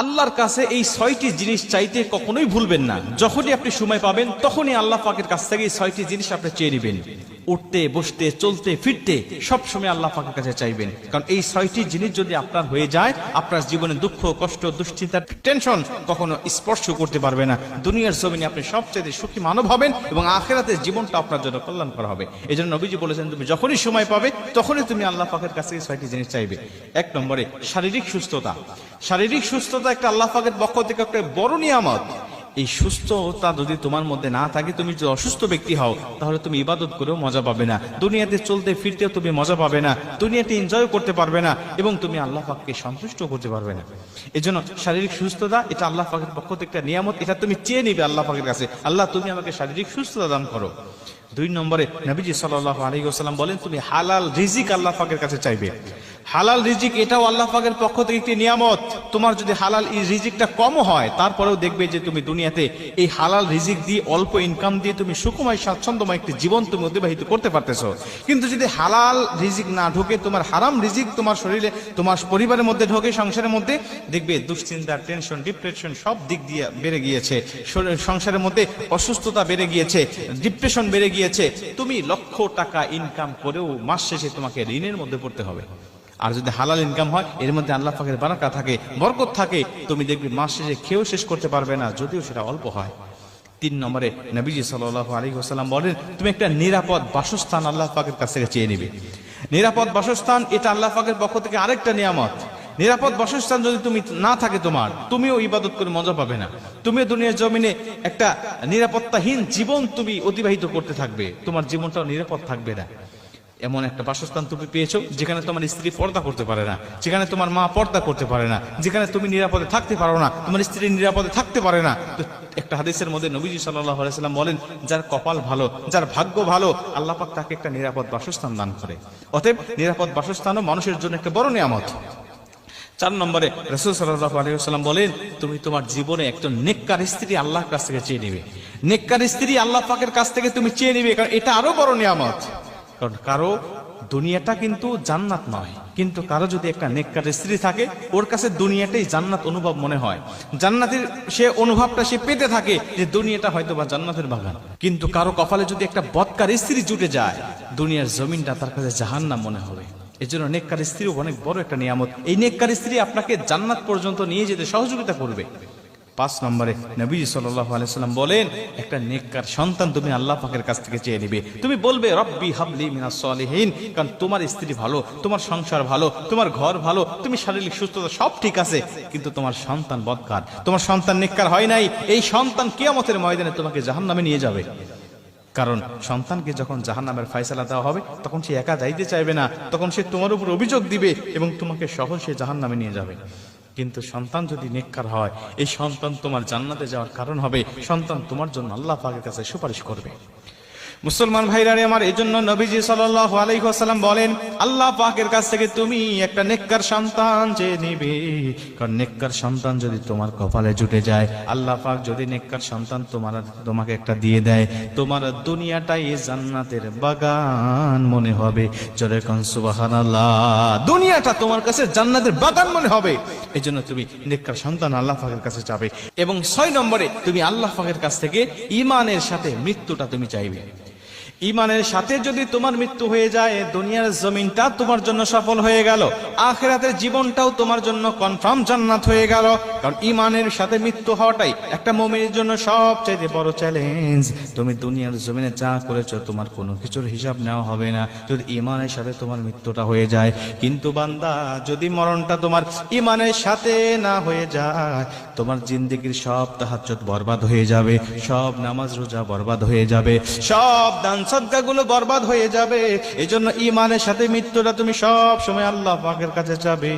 আল্লাহর কাছে এই ছয়টি জিনিস চাইতে কখনোই ভুলবেন না। যখনই আপনি সময় পাবেন, তখনই আল্লাহ পাকের কাছ থেকে এই ছয়টি জিনিস আপনি চেয়ে নেবেন। উঠতে, বসতে, চলতে, ফিরতে সব সময় আল্লাহ পাকের কাছে চাইবেন। কারণ এই ছয়টি জিনিস যদি আপনার হয়ে যায়, আপনার জীবনে দুঃখ, কষ্ট দুশ্চিন্তা টেনশন কখনো স্পর্শ করতে পারবে না। দুনিয়ার জমিনে আপনি সবচেয়ে সুখী মানব হবেন এবং আখেরাতে জীবনটা আপনার জন্য কল্যাণ করা হবে। এই জন্য নবীজি বলেছেন, তুমি যখনই সময় পাবে, তখনই তুমি আল্লাহ পাকের কাছে এই ছয়টি জিনিস চাইবে। এক নম্বরে, শারীরিক সুস্থতা। শারীরিক সুস্থতা একটা আল্লাহ পাকের পক্ষ থেকে একটা বড় নিয়ামত। এই সুস্থতা যদি তোমার মধ্যে না থাকে, তুমি যদি অসুস্থ ব্যক্তি হও, তাহলে তুমি ইবাদত করেও মজা পাবে না। দুনিয়াতে চলতে ফিরতেও তুমি মজা পাবে না। দুনিয়াতে এনজয় করতে পারবে না এবং তুমি আল্লাহ পাককে সন্তুষ্ট করতে পারবে না। এই জন্য শারীরিক সুস্থতা, এটা আল্লাহ পাকের পক্ষ থেকে একটা নিয়ামত, এটা তুমি চেয়ে নিবে আল্লাহ পাকের কাছে। আল্লাহ, তুমি আমাকে শারীরিক সুস্থতা দান করো। দুই নম্বরে নবীজি সাল্লাহ আলী সাল্লাম বলেন, তুমি হালাল রিজিক আল্লাহ পাকের কাছে চাইবে। হালাল রিজিক, এটাও আল্লাহ পাকের পক্ষ থেকে একটি নিয়ামত। তোমার যদি হালাল এই রিজিকটা কম হয়, তারপরেও দেখবে যে তুমি দুনিয়াতে এই হালাল রিজিক দিয়ে অল্প ইনকাম দিয়ে তুমি সুখময়, স্বাচ্ছন্দ্যময় একটি জীবন তুমি অতিবাহিত করতে পারতেছো। কিন্তু যদি হালাল রিজিক না ঢোকে, তোমার হারাম রিজিক তোমার শরীরে, তোমার পরিবারের মধ্যে ঢোকে, সংসারের মধ্যে, দেখবে দুশ্চিন্তা টেনশন ডিপ্রেশন সব দিক দিয়ে বেড়ে গিয়েছে। সংসারের মধ্যে অসুস্থতা বেড়ে গিয়েছে ডিপ্রেশন বেড়ে গিয়েছে। তুমি লক্ষ টাকা ইনকাম করেও মাস শেষে তোমাকে ঋণের মধ্যে পড়তে হবে। আর যদি হালাল ইনকাম হয়, এর মধ্যে আল্লাহ পাকের বারাকা থাকে, বরকত থাকে, তুমি দেখবে মাস শেষে খেয়েও শেষ করতে পারবে না, যদিও সেটা অল্প হয়। তিন নম্বরে নবীজি সাল্লাহ আলী বলেন, তুমি একটা নিরাপদ বাসস্থান আল্লাহ পাকের কাছ থেকে চেয়ে নিবে। নিরাপদ বাসস্থান, এটা আল্লাহ পাকের পক্ষ থেকে আরেকটা নিয়ামত। নিরাপদ বাসস্থান যদি তুমি না থাকে তোমার, তুমিও ইবাদত করে মজা পাবে না। তুমিও দুনিয়ার জমিনে একটা নিরাপত্তাহীন জীবন তুমি অতিবাহিত করতে থাকবে। তোমার জীবনটাও নিরাপদ থাকবে না। এমন একটা বাসস্থান তুমি পেয়েছ, যেখানে তোমার স্ত্রী পর্দা করতে পারে না, যেখানে তোমার মা পর্দা করতে পারে না, যেখানে তুমি নিরাপদে থাকতে পারো না, তোমার স্ত্রী নিরাপদে থাকতে পারে না। একটা হাদিসের মধ্যে নবীজি সাল্লাহ আলাইসাল্লাম বলেন, যার কপাল ভালো, যার ভাগ্য ভালো, আল্লাহ পাক তাকে একটা নিরাপদ বাসস্থান দান করে। অতএব নিরাপদ বাসস্থানও মানুষের জন্য একটা বড় নিয়ামত। চার নম্বরে রসুল সাল্লাহ আলহিহাল্লাম বলেন, তুমি তোমার জীবনে একজন নেককার স্ত্রী আল্লাহর কাছ থেকে চেয়ে নিবে। নেককার স্ত্রী আল্লাহ পাকের কাছ থেকে তুমি চেয়ে নিবে, কারণ এটা আরও বড় নিয়ামত। কারণ কারও দুনিয়াটা কিন্তু জান্নাত নয়। কিন্তু কারও যদি একটা নেককার স্ত্রী থাকে, ওর কাছে দুনিয়াটাই জান্নাত অনুভব মনে হয়। জান্নাতের সে অনুভবটা সে পেতে থাকে যে দুনিয়াটা হয়তো বা জান্নাতের বাগান। কিন্তু কারও কপালে যদি একটা বৎকার স্ত্রী জুটে যায়, দুনিয়ার জমিনটা তার কাছে জাহান্নাম মনে হবে। এই জন্য নেককার স্ত্রী অনেক বড় একটা নিয়ামত। এই নেককার স্ত্রী আপনাকে জান্নাত পর্যন্ত নিয়ে যেতে সহযোগিতা করবে। পাঁচ নম্বরে নবী সাল্লাহ আলাইসাল্লাম বলেন, একটা নেককার সন্তান তুমি আল্লাহ পাকের কাছ থেকে চেয়ে নিবে। তুমি বলবে, রব্বি হাবলি মিনাস সলিহীন কারণ তোমার স্ত্রী ভালো, তোমার সংসার ভালো, তোমার ঘর ভালো, তুমি শারীরিক সুস্থতা সব ঠিক আছে, কিন্তু তোমার সন্তান বদকার। তোমার সন্তান নেককার হয় নাই, এই সন্তান কিয়ামতের ময়দানে তোমাকে জাহান্নামে নিয়ে যাবে। কারণ সন্তানকে যখন জাহান নামের ফায়সালা দেওয়া হবে, তখন সে একা যাইতে চাইবে না, তখন সে তোমার উপর অভিযোগ দিবে এবং তোমাকে সহ সে জাহান নামে নিয়ে যাবে। কিন্তু সন্তান যদি নেককার হয়, এই সন্তান তোমার জান্নাতে যাওয়ার কারণ হবে, সন্তান তোমার জন্য আল্লাহ পাকের কাছে সুপারিশ করবে। মুসলমান ভাইরারে আমার এই জন্য নবীজি সাল্লাল্লাহু আলাইহি ওয়াসাল্লাম বলেন, আল্লাহ পাকের কাছ থেকে তুমি একটা নেককার সন্তান চেয়ে নিবে। কারণ নেককার সন্তান যদি তোমার কপালে জুটে যায়, আল্লাহ পাক যদি নেককার সন্তান তোমার তোমাকে একটা দিয়ে দেয়, তোমার দুনিয়াটাই জান্নাতের বাগান মনে হবে। জোরে কোন সুবহানাল্লাহ, দুনিয়াটা তোমার কাছে জান্নাতের বাগান মনে হবে। এই জন্য তুমি নেককার সন্তান আল্লাহ পাকের কাছে যাবে এবং ছয় নম্বরে তুমি আল্লাহ পাকের কাছ থেকে ইমানের সাথে মৃত্যুটা তুমি চাইবে। ইমানের সাথে যদি তোমার মৃত্যু হয়ে যায়, দুনিয়ার জমিনটা তোমার জন্য সফল হয়ে গেল। আখেরাতের জীবনটাও তোমার জন্য কনফার্ম জান্নাত হয়ে গেল। কারণ ইমানের সাথে মৃত্যু হওয়াটাই একটা মমিনের জন্য সবচাইতে বড় চ্যালেঞ্জ তুমি দুনিয়ার জমিনে যা করেছ, তোমার কোনো কিছুর হিসাব নেওয়া হবে না। যদি ইমানের সাথে তোমার মৃত্যুটা হয়ে যায়, কিন্তু বান্দা, যদি মরণটা তোমার ইমানের সাথে না হয়ে যায়, তোমার জিন্দিগির সব তাহাজ্জুদ বরবাদ হয়ে যাবে, সব নামাজ রোজা বরবাদ হয়ে যাবে, সব দান সদকাগুলো বরবাদ হয়ে যাবে। এই জন্য ইমানের সাথে মৃত্যুটা তুমি সব সময় আল্লাহ পাকের কাছে যাবে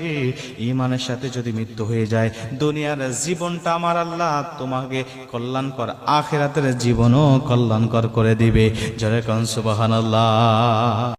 ইমানের সাথে যদি মৃত্যু হয়ে যায়, দুনিয়ার জীবনটা আমার আল্লাহ তোমাকে কল্যাণ কল্যাণকর, আখেরাতের জীবনও কল্যাণ কর করে দিবে। জরে কন সুবহানাল্লাহ।